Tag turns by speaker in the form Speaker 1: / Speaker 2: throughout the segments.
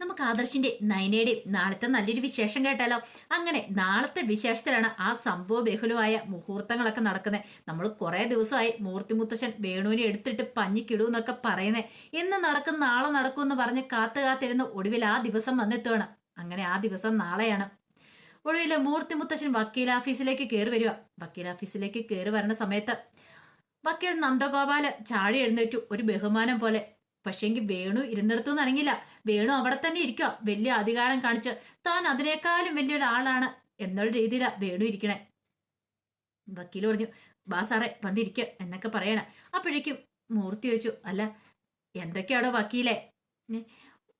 Speaker 1: നമുക്ക് ആദർശിന്റെ നയനയുടെയും നാളത്തെ നല്ലൊരു വിശേഷം കേട്ടാലോ? അങ്ങനെ നാളത്തെ വിശേഷത്തിലാണ് ആ സംഭവ ബഹുലമായ മുഹൂർത്തങ്ങളൊക്കെ നടക്കുന്നത്. നമ്മൾ കുറേ ദിവസമായി മൂർത്തി മുത്തശ്ശൻ വേണുവിനെ എടുത്തിട്ട് പഞ്ഞിക്കിടൂന്നൊക്കെ പറയുന്നത് പറയുന്നേ. ഇന്ന് നടക്കും നാളെ നടക്കും എന്ന് പറഞ്ഞ് കാത്തു കാത്തിരുന്ന് ഒടുവിൽ ആ ദിവസം വന്നെത്തുകയാണ് അങ്ങനെ ആ ദിവസം നാളെയാണ്. ഒടുവിൽ മൂർത്തി മുത്തശ്ശൻ വക്കീൽ ഓഫീസിലേക്ക് കയറി വരിക. വക്കീൽ ഓഫീസിലേക്ക് കയറി വരുന്ന സമയത്ത് വക്കീൽ നന്ദഗോപാൽ ചാടി എഴുന്നേറ്റു. ഒരു ബഹുമാനം പോലെ പക്ഷേങ്കിൽ വേണു ഇരുന്നിടത്തൊന്നും അനങ്ങില്ല. വേണു അവിടെ തന്നെ ഇരിക്കുക വലിയ അധികാരം കാണിച്ച് താൻ അതിനേക്കാളും വലിയൊരാളാണ് എന്നുള്ള രീതിയിലാണ് വേണു ഇരിക്കണേ. വക്കീൽ പറഞ്ഞു ബാ സാറേ വന്നിരിക്കുക എന്നൊക്കെ പറയണേ. അപ്പോഴേക്കും മൂർത്തി വെച്ചു അല്ല എന്തൊക്കെയാണോ വക്കീലെ?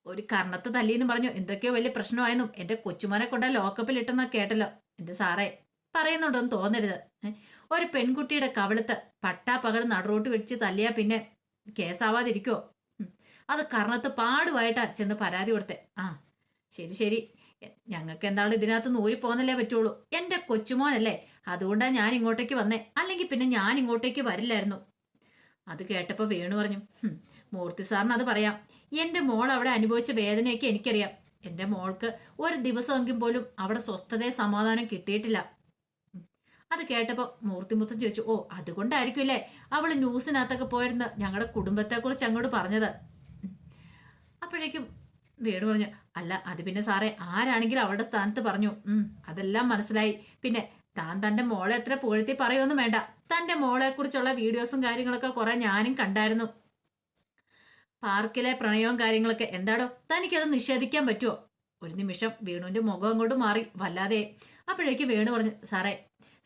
Speaker 1: ഒരു കർണത്ത് തല്ലിയെന്ന് പറഞ്ഞു. എന്തൊക്കെയോ വലിയ പ്രശ്നമായെന്നും. എന്റെ കൊച്ചുമോനെ കൊണ്ട ലോക്കപ്പിൽ ഇട്ടെന്നാ കേട്ടല്ലോ. എന്റെ സാറേ പറയുന്നുണ്ടോന്ന് തോന്നരുത്. ഒരു പെൺകുട്ടിയുടെ കവിളത്ത് പട്ടാ പകൽ നടുറോട്ട് വെച്ച് തല്ലിയാ പിന്നെ കേസാവാതിരിക്കോ. അത് കർണത്ത് പാടുമായിട്ടാ ചെന്ന് പരാതി കൊടുത്തെ. ആ ശരി ശരി. ഞങ്ങൾക്ക് എന്താണ് ഇതിനകത്ത് നൂരി പോകുന്നല്ലേ പറ്റുള്ളൂ. എന്റെ കൊച്ചുമോനല്ലേ അതുകൊണ്ടാണ് ഞാൻ ഇങ്ങോട്ടേക്ക് വന്നേ. അല്ലെങ്കിൽ പിന്നെ ഞാൻ ഇങ്ങോട്ടേക്ക് വരില്ലായിരുന്നു. അത് കേട്ടപ്പോൾ വേണു പറഞ്ഞു മൂർത്തി സാറിന് അത് പറയാം. എന്റെ മോൾ അവിടെ അനുഭവിച്ച വേദനയൊക്കെ എനിക്കറിയാം. എന്റെ മോൾക്ക് ഒരു ദിവസമെങ്കിലും പോലും അവിടെ സ്വസ്ഥതയെ സമാധാനം കിട്ടിയിട്ടില്ല. അത് കേട്ടപ്പോൾ മൂർത്തി മുത്തൻ ചോദിച്ചു ഓ അതുകൊണ്ടായിരിക്കും അല്ലേ അവൾ ന്യൂസിനകത്തൊക്കെ പോയിരുന്ന് ഞങ്ങളുടെ കുടുംബത്തെക്കുറിച്ച് അങ്ങോട്ട് പറഞ്ഞത്. അപ്പോഴേക്കും വേണു പറഞ്ഞു അല്ല അത് പിന്നെ സാറേ ആരാണെങ്കിലും അവളുടെ സ്ഥാനത്ത് പറഞ്ഞു. അതെല്ലാം മനസ്സിലായി. പിന്നെ താൻ തന്റെ മോളെ എത്ര പുകഴ്ത്തി പറയുമൊന്നും വേണ്ട. തന്റെ മോളെക്കുറിച്ചുള്ള വീഡിയോസും കാര്യങ്ങളൊക്കെ കുറെ ഞാനും കണ്ടായിരുന്നു. പാർക്കിലെ പ്രണയവും കാര്യങ്ങളൊക്കെ എന്താടോ? തനിക്കത് നിഷേധിക്കാൻ പറ്റുമോ ഒരു നിമിഷം വേണുവിന്റെ മുഖം അങ്ങോട്ട് മാറി വല്ലാതെ. അപ്പോഴേക്ക് വേണു പറഞ്ഞു സാറേ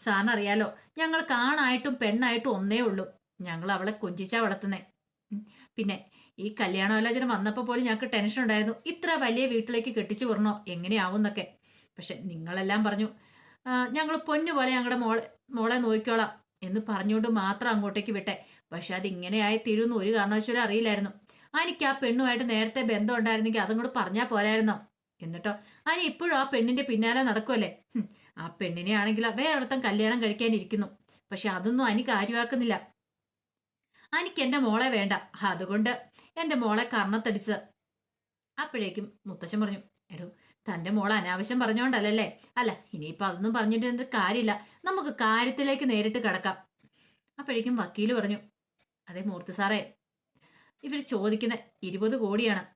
Speaker 1: സാറിന് അറിയാലോ ഞങ്ങൾ കാണായിട്ടും പെണ്ണായിട്ടും ഒന്നേ ഉള്ളൂ. ഞങ്ങൾ അവളെ കൊഞ്ചിച്ചാ വളർത്തുന്നേ. പിന്നെ ഈ കല്യാണോലോചന വന്നപ്പോൾ പോലും ഞങ്ങൾക്ക് ടെൻഷൻ ഉണ്ടായിരുന്നു. ഇത്ര വലിയ വീട്ടിലേക്ക് കെട്ടിച്ചു വിടണോ? എങ്ങനെയാവും എന്നൊക്കെ. പക്ഷെ നിങ്ങളെല്ലാം പറഞ്ഞു ഞങ്ങൾ പൊന്നു പോലെ ഞങ്ങളുടെ മോളെ മോളെ നോക്കിക്കോളാം എന്ന് പറഞ്ഞുകൊണ്ട് മാത്രം അങ്ങോട്ടേക്ക് വിട്ടെ. പക്ഷെ അത് ഇങ്ങനെയായി തീരുമെന്ന് ഒരു കാരണവശാലും അറിയില്ലായിരുന്നു. എനിക്ക് ആ പെണ്ണുമായിട്ട് നേരത്തെ ബന്ധം ഉണ്ടായിരുന്നെങ്കിൽ അതങ്ങോട്ട് പറഞ്ഞാൽ പോരായിരുന്നോ? എന്നിട്ടോ അനി ഇപ്പോഴും ആ പെണ്ണിന്റെ പിന്നാലെ നടക്കുമല്ലേ ആ പെണ്ണിനെ വേറെ വേറൊരുത്തം കല്യാണം കഴിക്കാനിരിക്കുന്നു. പക്ഷെ അതൊന്നും അനി കാര്യമാക്കുന്നില്ല അനിക്ക് എന്റെ മോളെ വേണ്ട. അതുകൊണ്ട് എന്റെ മോളെ കർണത്തടിച്ചത് അപ്പോഴേക്കും മുത്തശ്ശൻ പറഞ്ഞു എടോ തന്റെ മോൾ അനാവശ്യം പറഞ്ഞോണ്ടല്ലേ അല്ല ഇനിയിപ്പോൾ അതൊന്നും പറഞ്ഞിട്ട് എന്ത് കാര്യമില്ല. നമുക്ക് കാര്യത്തിലേക്ക് നേരിട്ട് കിടക്കാം. അപ്പോഴേക്കും വക്കീൽ പറഞ്ഞു അതെ മൂർത്തി സാറേ ഇവർ ചോദിക്കുന്ന ഇരുപത് കോടിയാണ്.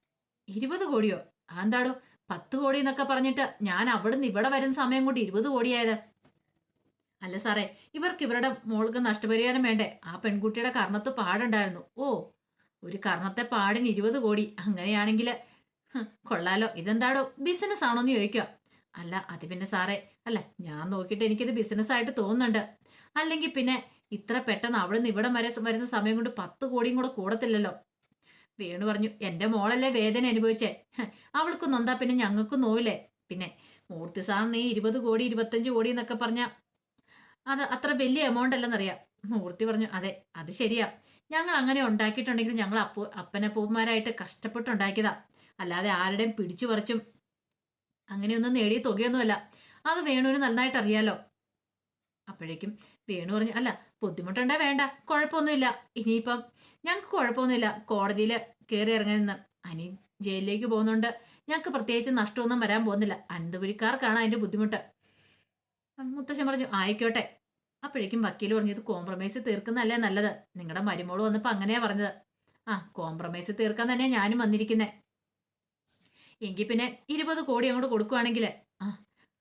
Speaker 1: ഇരുപത് കോടിയോ? അതെന്താടോ? പത്ത് കോടി എന്നൊക്കെ പറഞ്ഞിട്ട് ഞാൻ അവിടുന്ന് ഇവിടെ വരുന്ന സമയം കൊണ്ട് ഇരുപത് കോടിയായത്. അല്ല സാറേ ഇവർക്ക് ഇവരുടെ മോൾക്ക് നഷ്ടപരിഹാരം വേണ്ടേ? ആ പെൺകുട്ടിയുടെ കർണത്ത് പാടുണ്ടായിരുന്നു. ഓ ഒരു കർണത്തെ പാടിന് ഇരുപത് കോടി. അങ്ങനെയാണെങ്കിൽ കൊള്ളാലോ. ഇതെന്താടോ ബിസിനസ് ആണോന്ന് ചോദിക്കുക. അല്ല അത് പിന്നെ സാറേ അല്ല ഞാൻ നോക്കിയിട്ട് എനിക്കിത് ബിസിനസ് ആയിട്ട് തോന്നുന്നുണ്ട്. അല്ലെങ്കിൽ പിന്നെ ഇത്ര പെട്ടെന്ന് അവിടെ നിന്ന് ഇവിടം വരെ വരുന്ന സമയം കൊണ്ട് പത്ത് കോടിയും കൂടെ കൂടത്തില്ലല്ലോ. വേണു പറഞ്ഞു എന്റെ മോളല്ലേ വേദന അനുഭവിച്ചേ? അവൾക്കും നൊന്താ പിന്നെ ഞങ്ങൾക്കും നോവില്ലേ? പിന്നെ മൂർത്തി സാറിന് ഈ ഇരുപത് കോടി ഇരുപത്തഞ്ച് കോടി എന്നൊക്കെ പറഞ്ഞ അത് അത്ര വലിയ എമൗണ്ട് അല്ലെന്നറിയാം. മൂർത്തി പറഞ്ഞു അതെ അത് ശരിയാ. ഞങ്ങൾ അങ്ങനെ ഉണ്ടാക്കിയിട്ടുണ്ടെങ്കിൽ ഞങ്ങൾ അപ്പൂ അപ്പനപ്പൂപ്പന്മാരായിട്ട് കഷ്ടപ്പെട്ടുണ്ടാക്കിയതാ. അല്ലാതെ ആരുടെയും പിടിച്ചു പറിച്ചും അങ്ങനെയൊന്നും നേടിയ തുകയൊന്നുമല്ല. അത് വേണുവിന് നന്നായിട്ട് അറിയാലോ അപ്പോഴേക്കും വേണു പറഞ്ഞു അല്ല ബുദ്ധിമുട്ടുണ്ടേ വേണ്ട കുഴപ്പമൊന്നുമില്ല. ഇനിയിപ്പം ഞങ്ങൾക്ക് കുഴപ്പമൊന്നുമില്ല. കോടതിയിൽ കയറി ഇറങ്ങുന്ന അനി ജയിലിലേക്ക് പോകുന്നുണ്ട്. ഞങ്ങൾക്ക് പ്രത്യേകിച്ച് നഷ്ടമൊന്നും വരാൻ പോകുന്നില്ല. അനന്തപുരിക്കാർക്കാണ് അതിന്റെ ബുദ്ധിമുട്ട്. മുത്തശ്ശൻ പറഞ്ഞു ആയിക്കോട്ടെ. അപ്പോഴേക്കും വക്കീൽ പറഞ്ഞു ഇത് കോംപ്രമൈസ് തീർക്കുന്നതല്ലേ നല്ലത്? നിങ്ങളുടെ മരുമോൾ വന്നപ്പോൾ അങ്ങനെയാ പറഞ്ഞത്. ആ കോംപ്രമൈസ് തീർക്കാൻ തന്നെ ഞാനും വന്നിരിക്കുന്നേ. എങ്കിൽ പിന്നെ ഇരുപത് കോടി അങ്ങോട്ട് കൊടുക്കുവാണെങ്കിൽ ആ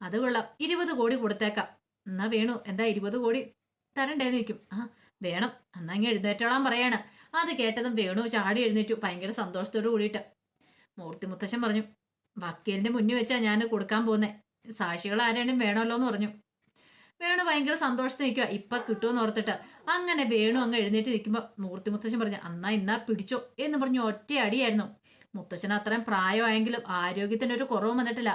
Speaker 1: അത് കൊള്ളാം. ഇരുപത് കോടി കൊടുത്തേക്കാം. എന്നാ വേണു. എന്താ ഇരുപത് കോടി തരണ്ടേന്ന് വെക്കും ആ വേണം. എന്നാ ഇങ്ങനെ എഴുന്നേറ്റോളാൻ പറയാണ്. അത് കേട്ടതും വേണു ചാടി എഴുന്നേറ്റു ഭയങ്കര സന്തോഷത്തോട് കൂടിയിട്ട്. മൂർത്തി മുത്തശ്ശൻ പറഞ്ഞു വക്കീലിന്റെ മുന്നിൽ വെച്ചാ ഞാൻ കൊടുക്കാൻ പോകുന്നേ സാക്ഷികൾ ആരാണും വേണമല്ലോ എന്ന് പറഞ്ഞു. വേണു ഭയങ്കര സന്തോഷത്തിൽ നിൽക്കുക ഇപ്പൊ കിട്ടുമെന്ന് ഓർത്തിട്ട് അങ്ങനെ വേണു അങ്ങ് എഴുന്നേറ്റ് നിൽക്കുമ്പോൾ മൂർത്തി മുത്തശ്ശൻ പറഞ്ഞു അന്നാ ഇന്നാ പിടിച്ചോ എന്ന് പറഞ്ഞു ഒറ്റ അടിയായിരുന്നു. മുത്തശ്ശന് അത്രയും പ്രായമായെങ്കിലും ആരോഗ്യത്തിന് ഒരു കുറവും വന്നിട്ടില്ല.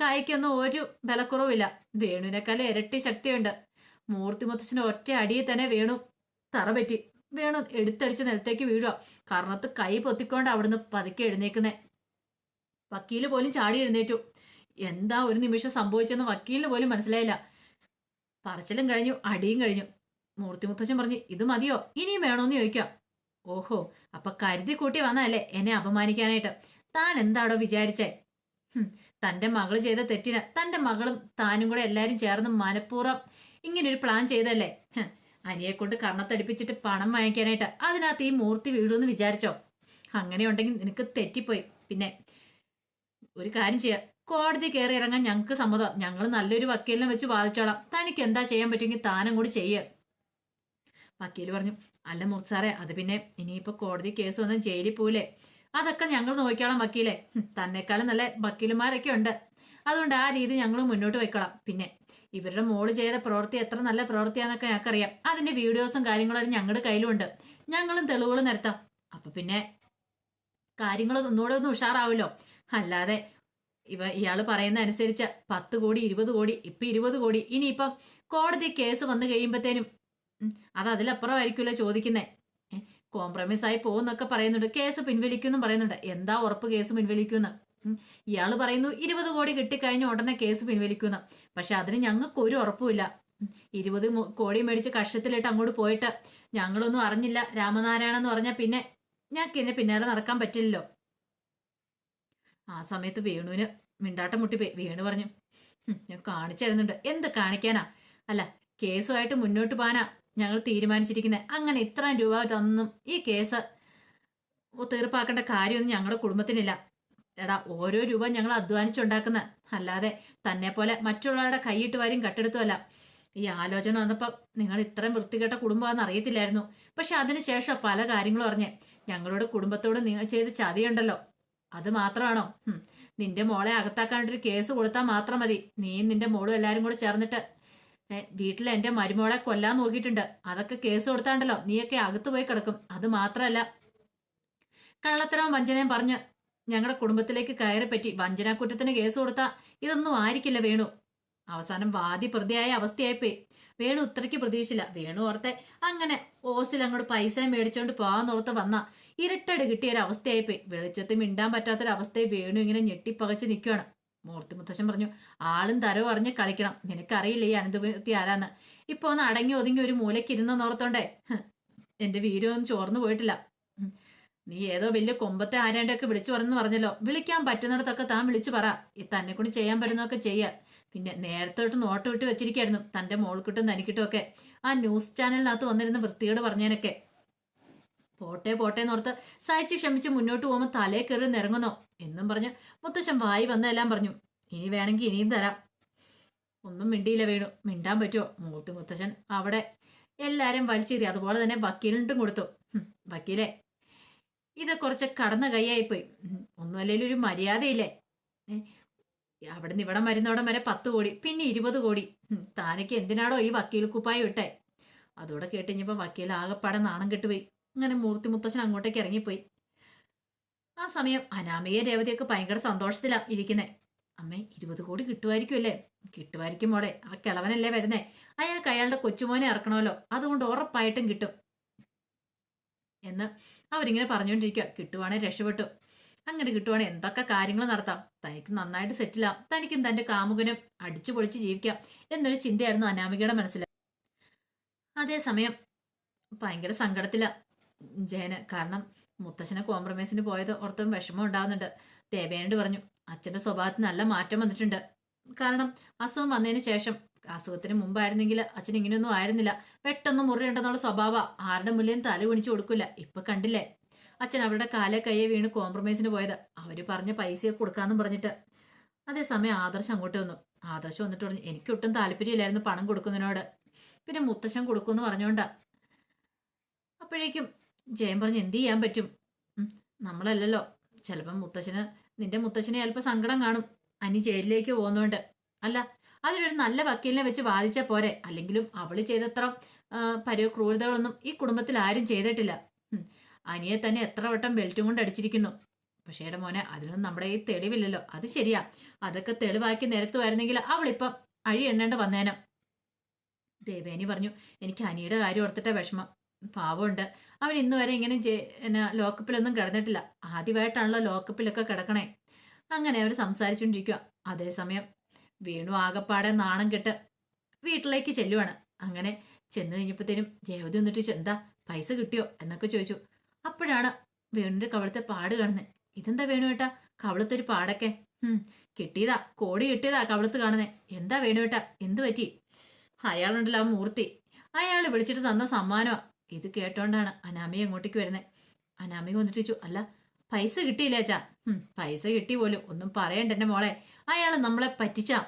Speaker 1: കൈക്കൊന്നും ഒരു ബലക്കുറവില്ല വേണുവിനേക്കാൾ ഇരട്ടി ശക്തിയുണ്ട്. മൂർത്തി മുത്തശ്ശന് ഒറ്റ അടിയിൽ തന്നെ വേണു തറ പറ്റി. വേണു എടുത്തടിച്ച് നിലത്തേക്ക് വീഴുക കാരണത്ത് കൈ പൊത്തിക്കൊണ്ട് അവിടുന്ന് പതുക്കെ എഴുന്നേക്കുന്നേ വക്കീൽ പോലും ചാടി എഴുന്നേറ്റു. എന്താ ഒരു നിമിഷം സംഭവിച്ചെന്ന് വക്കീലിന് പോലും മനസ്സിലായില്ല. പറച്ചിലും കഴിഞ്ഞു അടിയും കഴിഞ്ഞു. മൂർത്തി മുത്തച്ഛൻ പറഞ്ഞു ഇത് മതിയോ? ഇനിയും വേണോന്ന് ചോദിക്കാം. ഓഹോ അപ്പൊ കരുതി കൂട്ടി വന്നതല്ലേ എന്നെ അപമാനിക്കാനായിട്ട്? താൻ എന്താടോ വിചാരിച്ചേ? തന്റെ മകൾ ചെയ്ത തെറ്റിന് തന്റെ മകളും താനും കൂടെ എല്ലാരും ചേർന്ന് മനഃപൂർവം ഇങ്ങനെ ഒരു പ്ലാൻ ചെയ്തല്ലേ അനിയെ കൊണ്ട് കർണത്തടിപ്പിച്ചിട്ട് പണം വാങ്ങിക്കാനായിട്ട് അതിനകത്ത് ഈ മൂർത്തി വീഴുമെന്ന് വിചാരിച്ചോ? അങ്ങനെ ഉണ്ടെങ്കിൽ നിനക്ക് തെറ്റിപ്പോയി. പിന്നെ ഒരു കാര്യം ചെയ്യാം. കോടതി കയറി ഇറങ്ങാൻ ഞങ്ങൾക്ക് സമ്മതം. ഞങ്ങൾ നല്ലൊരു വക്കീലിനെ വെച്ച് വാദിച്ചോളാം. തനിക്ക് എന്താ ചെയ്യാൻ പറ്റുമെങ്കിൽ താനും കൂടി ചെയ്യേ. വക്കീൽ പറഞ്ഞു അല്ല മൂർത്തി സാറേ അത് പിന്നെ ഇനിയിപ്പോ കോടതി കേസ് വന്നാൽ ജയിലിൽ പോവില്ലേ അതൊക്കെ ഞങ്ങൾ നോക്കിക്കോളാം വക്കീലെ. തന്നെക്കാളും നല്ല വക്കീലുമാരൊക്കെ ഉണ്ട്. അതുകൊണ്ട് ആ രീതി ഞങ്ങൾ മുന്നോട്ട് വെക്കണം പിന്നെ ഇവരുടെ മോൾ ചെയ്ത പ്രവൃത്തി എത്ര നല്ല പ്രവൃത്തിയാന്നൊക്കെ ഞങ്ങൾക്കറിയാം അതിന്റെ വീഡിയോസും കാര്യങ്ങളും ഞങ്ങളുടെ കയ്യിലുണ്ട്. ഞങ്ങളും തെളിവുകൾ നിരത്താം. അപ്പൊ പിന്നെ കാര്യങ്ങൾ ഒന്നുകൂടെ ഒന്ന് ഉഷാറാവുമല്ലോ അല്ലാതെ ഇവ ഇയാൾ പറയുന്ന അനുസരിച്ച് പത്ത് കോടി ഇരുപത് കോടി ഇപ്പൊ ഇരുപത് കോടി. ഇനിയിപ്പം കോടതി കേസ് വന്നു കഴിയുമ്പത്തേനും ഉം, അത് അതിലപ്പുറമായിരിക്കുമല്ലോ ചോദിക്കുന്നേ. കോംപ്രമൈസ് ആയി പോകുന്നൊക്കെ പറയുന്നുണ്ട്. കേസ് പിൻവലിക്കുമെന്നും പറയുന്നുണ്ട്. എന്താ ഉറപ്പ് കേസ് പിൻവലിക്കുമെന്ന് ഇയാൾ പറയുന്നു ഇരുപത് കോടി കിട്ടിക്കഴിഞ്ഞ ഉടനെ കേസ് പിൻവലിക്കുമെന്ന് പക്ഷെ അതിന് ഞങ്ങൾക്ക് ഒരു ഉറപ്പുമില്ല. ഇരുപത് കോടി മേടിച്ച് കഷത്തിലിട്ട് അങ്ങോട്ട് പോയിട്ട് ഞങ്ങളൊന്നും അറിഞ്ഞില്ല. രാമനാരായണെന്ന് പറഞ്ഞാൽ പിന്നെ ഞങ്ങൾക്ക് എന്നെ പിന്നാലെ നടക്കാൻ പറ്റില്ലല്ലോ. ആ സമയത്ത് വേണുവിന് മിണ്ടാട്ടം മുട്ടിപ്പോയി വേണു പറഞ്ഞു ഞാൻ കാണിച്ചു തരുന്നുണ്ട്. എന്ത് കാണിക്കാനാ? അല്ല കേസുമായിട്ട് മുന്നോട്ട് പോകാനാ ഞങ്ങൾ തീരുമാനിച്ചിരിക്കുന്നത് അങ്ങനെ ഇത്രയും രൂപ തന്നും ഈ കേസ് തീർപ്പാക്കേണ്ട കാര്യമൊന്നും ഞങ്ങളുടെ കുടുംബത്തിനില്ല. എടാ ഓരോ രൂപ ഞങ്ങൾ അധ്വാനിച്ചുണ്ടാക്കുന്ന. അല്ലാതെ തന്നെ പോലെ മറ്റുള്ളവരുടെ കൈയിട്ട് വാരും കട്ടെടുത്തുമല്ല ഈ ആലോചന വന്നപ്പോൾ നിങ്ങൾ ഇത്രയും വൃത്തികെട്ട കുടുംബമാണെന്ന് അറിയത്തില്ലായിരുന്നു. പക്ഷെ അതിനുശേഷം പല കാര്യങ്ങളും അറിഞ്ഞ് ഞങ്ങളുടെ കുടുംബത്തോട് നിങ്ങൾ ചെയ്ത് ചതിയുണ്ടല്ലോ. അത് മാത്രമാണോ നിന്റെ മോളെ അകത്താക്കാനൊരു കേസ് കൊടുത്താൽ മാത്രം മതി. നീയും നിന്റെ മോളും എല്ലാവരും കൂടെ ചേർന്നിട്ട്. വീട്ടിൽ എന്റെ മരുമോളെ കൊല്ലാൻ നോക്കിയിട്ടുണ്ട്. അതൊക്കെ കേസ് കൊടുത്താണ്ടല്ലോ. നീയൊക്കെ അകത്ത് പോയി കിടക്കും. അത് മാത്രമല്ല കള്ളത്തരവും വഞ്ചനയും പറഞ്ഞ് ഞങ്ങളുടെ കുടുംബത്തിലേക്ക് കയറിപ്പറ്റി പറ്റി വഞ്ചനാക്കുറ്റത്തിന് കേസ് കൊടുത്താൽ ഇതൊന്നും ആയിരിക്കില്ല വേണു. അവസാനം വാദി പ്രതിയായ അവസ്ഥയായിപ്പോയി. വേണു ഉത്തരയ്ക്ക് പ്രതീക്ഷയില്ല. വേണു ഓർത്തെ അങ്ങനെ ഓസിൽ അങ്ങോട്ട് പൈസ മേടിച്ചോണ്ട് പോകാന്നോർത്ത് വന്ന. ഇരുട്ടട് കിട്ടിയ ഒരു അവസ്ഥയായിപ്പോയി വെളിച്ചത്തിൽ മിണ്ടാൻ പറ്റാത്തൊരവസ്ഥയെ വേണു ഇങ്ങനെ ഞെട്ടിപ്പകച്ച് നിൽക്കുകയാണ് മൂർത്തി മുത്തശ്ശൻ പറഞ്ഞു ആളും തരവും അറിഞ്ഞ് കളിക്കണം. നിനക്കറിയില്ല ഈ അനന്തപുരത്തി ആരാന്ന്? ഇപ്പൊ ഒന്ന് അടങ്ങി ഒതുങ്ങി ഒരു മൂലയ്ക്ക് ഇരുന്നോർത്തോണ്ടേ നോർത്തോണ്ടേ എന്റെ വീരൊന്നും ചോർന്നു പോയിട്ടില്ല. നീ ഏതോ വലിയ കൊമ്പത്തെ ആരാണ്ടൊക്കെ വിളിച്ചു പറഞ്ഞു പറഞ്ഞല്ലോ. വിളിക്കാൻ പറ്റുന്നിടത്തൊക്കെ താൻ വിളിച്ചു പറ. ഈ തന്നെ കൊണ്ട് ചെയ്യാൻ പറ്റുന്നതൊക്കെ ചെയ്യുക പിന്നെ നേരത്തോട്ട് നോട്ട് വിട്ട് വെച്ചിരിക്കായിരുന്നു തന്റെ മോൾക്കിട്ടും തനിക്കിട്ടും ഒക്കെ. ആ ന്യൂസ് ചാനലിനകത്ത് വന്നിരുന്ന വൃത്തിയോട് പറഞ്ഞതിനൊക്കെ. പോട്ടെ പോട്ടെ എന്നോർത്ത് സഹിച്ച് ക്ഷമിച്ച് മുന്നോട്ട് പോകുമ്പോൾ തലേ കയറി നിറങ്ങുന്നോ എന്നും പറഞ്ഞ് മുത്തശ്ശൻ വായി വന്നെല്ലാം പറഞ്ഞു ഇനി വേണമെങ്കിൽ ഇനിയും തരാം. ഒന്നും മിണ്ടിയില്ല വേണു മിണ്ടാൻ പറ്റുമോ? മൂർത്തി മുത്തശ്ശൻ അവിടെ എല്ലാവരും വലിച്ചേറി അതുപോലെ തന്നെ വക്കീലിനിട്ടും കൊടുത്തു. വക്കീലെ ഇത് കുറച്ച് കടന്ന കൈയായിപ്പോയി. പോയി ഒന്നും അല്ലെങ്കിൽ ഒരു മര്യാദയില്ലേ? അവിടെ നിന്ന് ഇവിടെ മരുന്നോടം വരെ പത്ത് കോടി പിന്നെ ഇരുപത് കോടി. താനൊക്കെ എന്തിനാടോ ഈ വക്കീൽ കുപ്പായി വിട്ടെ അതോടെ കേട്ടിഞ്ഞപ്പോൾ വക്കീൽ ആകെപ്പാടെ നാണം കെട്ടുപോയി. അങ്ങനെ മൂർത്തി മുത്തശ്ശൻ അങ്ങോട്ടേക്ക് ഇറങ്ങിപ്പോയി. ആ സമയം അനാമിക രേവതിയൊക്കെ ഭയങ്കര സന്തോഷത്തിലാണ് ഇരിക്കുന്നത് അമ്മേ ഇരുപത് കോടി കിട്ടുമായിരിക്കും അല്ലേ കിട്ടുമായിരിക്കും മോളെ. ആ കിളവനല്ലേ വരുന്നേ? അയാൾക്ക് അയാളുടെ കൊച്ചുമോനെ ഇറക്കണമല്ലോ. അതുകൊണ്ട് ഉറപ്പായിട്ടും കിട്ടും. എന്ന് അവരിങ്ങനെ പറഞ്ഞുകൊണ്ടിരിക്കുക കിട്ടുവാണെ രക്ഷപ്പെട്ടു. അങ്ങനെ കിട്ടുവാണെ എന്തൊക്കെ കാര്യങ്ങൾ നടത്താം? തനിക്ക് നന്നായിട്ട് സെറ്റിലാം. തനിക്കും തന്റെ കാമുകനും അടിച്ചു പൊളിച്ച് ജീവിക്കാം എന്നൊരു ചിന്തയായിരുന്നു അനാമികയുടെ മനസ്സിൽ. അതേസമയം ഭയങ്കര സങ്കടത്തില. ജയന്. കാരണം മുത്തശ്ശനെ കോംപ്രമൈസിന് പോയത് ഓർത്തും വിഷമം ഉണ്ടാകുന്നുണ്ട് ദേവേനോട് പറഞ്ഞു അച്ഛന്റെ സ്വഭാവത്തിൽ നല്ല മാറ്റം വന്നിട്ടുണ്ട്. കാരണം അസുഖം വന്നതിന് ശേഷം അസുഖത്തിന് മുമ്പായിരുന്നെങ്കിൽ അച്ഛൻ ഇങ്ങനെയൊന്നും ആയിരുന്നില്ല. പെട്ടെന്ന് മുറിയുണ്ടെന്നുള്ള സ്വഭാവ ആരുടെ മുന്നിലും തല കുണിച്ചു കൊടുക്കില്ല. ഇപ്പൊ കണ്ടില്ലേ? അച്ഛൻ അവരുടെ കാലെ കയ്യെ വീണ് കോംപ്രമൈസിന് പോയത്. അവർ പറഞ്ഞ പൈസ കൊടുക്കാന്നും പറഞ്ഞിട്ട്. അതേസമയം ആദർശം അങ്ങോട്ട് വന്നു. ആദർശം വന്നിട്ട് പറഞ്ഞു എനിക്ക് എനിക്കൊട്ടും താല്പര്യമില്ലായിരുന്നു പണം കൊടുക്കുന്നതിനോട്. പിന്നെ മുത്തശ്ശൻ കൊടുക്കുമെന്ന് പറഞ്ഞോണ്ടാ. അപ്പോഴേക്കും ജയൻ പറഞ്ഞ് എന്ത് ചെയ്യാൻ പറ്റും? നമ്മളല്ലല്ലോ. ചിലപ്പം മുത്തശ്ശന് നിന്റെ മുത്തശ്ശനെ അല്പം സങ്കടം കാണും. അനി ജയിലിലേക്ക് പോകുന്നോണ്ട്. അല്ല അതിനൊരു നല്ല വക്കീലിനെ വെച്ച് വാദിച്ചാൽ പോരെ? അല്ലെങ്കിലും അവൾ ചെയ്തത്ര പരോ ക്രൂരതകളൊന്നും ഈ കുടുംബത്തിൽ ആരും ചെയ്തിട്ടില്ല. അനിയെ തന്നെ എത്ര വട്ടം ബെൽറ്റും കൊണ്ട് അടിച്ചിരിക്കുന്നു. പക്ഷേ എടാ മോനെ അതിനൊന്നും നമ്മുടെ ഈ തെളിവില്ലല്ലോ. അത് ശരിയാ. അതൊക്കെ തെളിവാക്കി നിരത്തുമായിരുന്നെങ്കിൽ അവളിപ്പം അഴി എണ്ണേണ്ട വന്നേനെ. ദേവേനി പറഞ്ഞു എനിക്ക് അനിയുടെ കാര്യം ഓർത്തിട്ട വിഷമം. പാവമുണ്ട്. അവൻ ഇന്ന് വരെ ഇങ്ങനെ എന്നാ ലോക്കപ്പിലൊന്നും കിടന്നിട്ടില്ല. ആദ്യമായിട്ടാണല്ലോ ലോക്കപ്പിലൊക്കെ കിടക്കണേ. അങ്ങനെ അവർ സംസാരിച്ചുകൊണ്ടിരിക്കുക അതേസമയം വീണു ആകപ്പാടെ നാണം കെട്ട് വീട്ടിലേക്ക് ചെല്ലുവാണ്. അങ്ങനെ ചെന്ന് കഴിഞ്ഞപ്പോഴത്തേനും ദേവതി എന്നിട്ട് എന്താ പൈസ കിട്ടിയോ? എന്നൊക്കെ ചോദിച്ചു. അപ്പോഴാണ് വേണുവിന്റെ കവളത്തെ പാട് കാണുന്നത് ഇതെന്താ വേണു ഏട്ടാ? കവളത്തൊരു പാടൊക്കെ. കിട്ടിയതാ. കോടി കിട്ടിയതാ കവളത്ത് കാണുന്നേ. എന്താ വേണു ഏട്ടാ? എന്ത് പറ്റി? അയാളുണ്ടല്ലോ ആ മൂർത്തി. അയാൾ വിളിച്ചിട്ട് തന്ന സമ്മാനമാ. ഇത് കേട്ടോണ്ടാണ് അനാമി അങ്ങോട്ടേക്ക് വരുന്നത് അനാമി വന്നിട്ട് ചോദിച്ചു അല്ല പൈസ കിട്ടിയില്ല അച്ഛാ? പൈസ കിട്ടി പോലും ഒന്നും പറയണ്ട എന്റെ മോളെ. അയാൾ നമ്മളെ പറ്റിച്ചാ.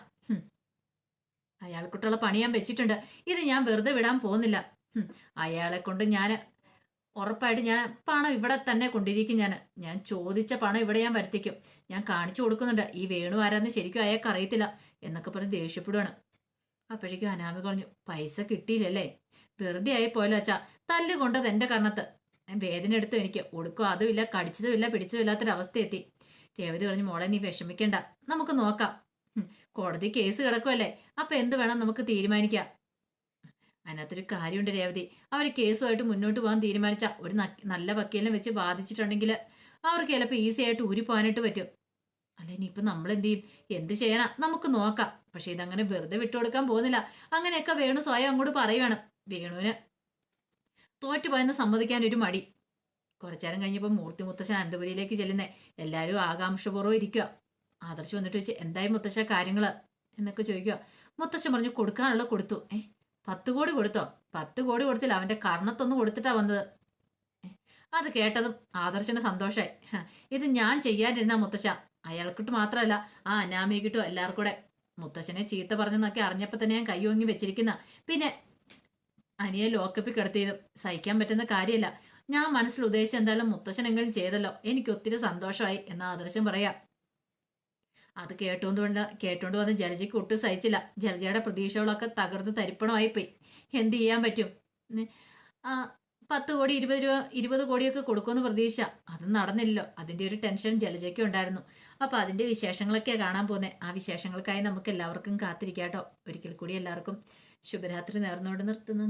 Speaker 1: അയാൾക്കുട്ടുള്ള പണി ഞാൻ വെച്ചിട്ടുണ്ട്. ഇത് ഞാൻ വെറുതെ വിടാൻ പോകുന്നില്ല. അയാളെ കൊണ്ട് ഞാൻ ഉറപ്പായിട്ട് ഞാൻ പണം ഇവിടെ തന്നെ കൊണ്ടിരിക്കും ഞാൻ ഞാൻ ചോദിച്ച പണം ഇവിടെ ഞാൻ വരുത്തിക്കും. ഞാൻ കാണിച്ചു കൊടുക്കുന്നുണ്ട്. ഈ വേണു ആരാന്ന് ശരിക്കും അയാൾക്ക് അറിയത്തില്ല എന്നൊക്കെ പറഞ്ഞ് ദേഷ്യപ്പെടുവാണ്. അപ്പോഴേക്കും അനാമി പറഞ്ഞു പൈസ കിട്ടിയില്ലല്ലേ? വെറുതെ ആയി പോയല്ലോ അച്ഛാ. തല്ല് കൊണ്ടത് എന്റെ കണ്ണത്ത്. വേദന എടുത്തു എനിക്ക്. ഒടുക്കും അതുമില്ല കടിച്ചതുമില്ല പിടിച്ചതുമില്ലാത്തൊരവസ്ഥ എത്തി രേവതി പറഞ്ഞു മോളെ നീ വിഷമിക്കണ്ട. നമുക്ക് നോക്കാം. കോടതി കേസ് കിടക്കുമല്ലേ അപ്പൊ എന്ത് വേണം നമുക്ക് തീരുമാനിക്കാം? അതിനകത്തൊരു കാര്യമുണ്ട് രേവതി. അവർ കേസുമായിട്ട് മുന്നോട്ട് പോകാൻ തീരുമാനിച്ച ഒരു നല്ല വക്കീലിനെ വെച്ച് ബാധിച്ചിട്ടുണ്ടെങ്കിൽ അവർക്ക് ചിലപ്പോൾ ഈസി ആയിട്ട് ഊരി പോകാനായിട്ട് പറ്റും. അല്ല ഇനിയിപ്പോൾ നമ്മൾ എന്ത് ചെയ്യും? എന്ത് ചെയ്യാനാ? നമുക്ക് നോക്കാം. പക്ഷേ ഇതങ്ങനെ വെറുതെ വിട്ടുകൊടുക്കാൻ പോകുന്നില്ല. അങ്ങനെയൊക്കെ വേണു സ്വയം അങ്ങോട്ട് പറയുവാണ്. വേണുവിന് തോറ്റുപോയെന്ന് സമ്മതിക്കാൻ ഒരു മടി. കുറച്ചേരം കഴിഞ്ഞപ്പോൾ മൂർത്തി മുത്തശ്ശൻ അനന്തപുരിയിലേക്ക് ചെല്ലുന്നേ. എല്ലാവരും ആകാംക്ഷപൂർവം ഇരിക്കുക ആദർശ് വന്നിട്ട് വെച്ച് എന്തായി മുത്തശ്ശ കാര്യങ്ങൾ എന്നൊക്കെ ചോദിക്കുക മുത്തശ്ശൻ പറഞ്ഞു കൊടുക്കാനുള്ള കൊടുത്തു. ഏ പത്ത് കോടി കൊടുത്തോ? പത്ത് കോടി കൊടുത്തില്ല. അവന്റെ കർണത്തൊന്ന് കൊടുത്തിട്ടാ വന്നത്. അത് കേട്ടതും ആദർശന് സന്തോഷമായി ഇത് ഞാൻ ചെയ്യാതിരുന്ന മുത്തശ്ശ. അയാൾക്കിട്ട് മാത്രമല്ല ആ അനാമിക്കിട്ടും എല്ലാവർക്കും കൂടെ മുത്തശ്ശനെ ചീത്ത പറഞ്ഞെന്നൊക്കെ അറിഞ്ഞപ്പോൾ തന്നെ ഞാൻ കൈയോങ്ങി വെച്ചിരിക്കുന്ന. പിന്നെ അനിയെ ലോക്കപ്പിൽ കിടത്തിയതും സഹിക്കാൻ പറ്റുന്ന കാര്യമല്ല ഞാൻ മനസ്സിൽ ഉദ്ദേശിച്ച എന്തായാലും മുത്തശ്ശനെങ്കിലും ചെയ്തല്ലോ. എനിക്ക് ഒത്തിരി സന്തോഷമായി എന്ന ആദർശം പറയാം. അത് കേട്ടോണ്ട് കേട്ടോണ്ട് വന്ന് ജലജയ്ക്ക് ഒട്ടും സഹിച്ചില്ല. ജലജയുടെ പ്രതീക്ഷകളൊക്കെ തകർന്ന് തരിപ്പണമായി പോയി. എന്ത് ചെയ്യാൻ പറ്റും? പത്ത് കോടി ഇരുപത് രൂപ ഇരുപത് കോടിയൊക്കെ കൊടുക്കുമെന്ന് പ്രതീക്ഷ. അത് നടന്നില്ലല്ലോ. അതിന്റെ ഒരു ടെൻഷൻ ജലജയ്ക്ക് ഉണ്ടായിരുന്നു. അപ്പൊ അതിന്റെ വിശേഷങ്ങളൊക്കെ കാണാൻ പോകുന്നത് ആ വിശേഷങ്ങൾക്കായി നമുക്ക് എല്ലാവർക്കും കാത്തിരിക്കാട്ടോ. ഒരിക്കൽ കൂടി എല്ലാവർക്കും ശുഭരാത്രി നേർന്നുകൊണ്ട് നിർത്തുന്നു.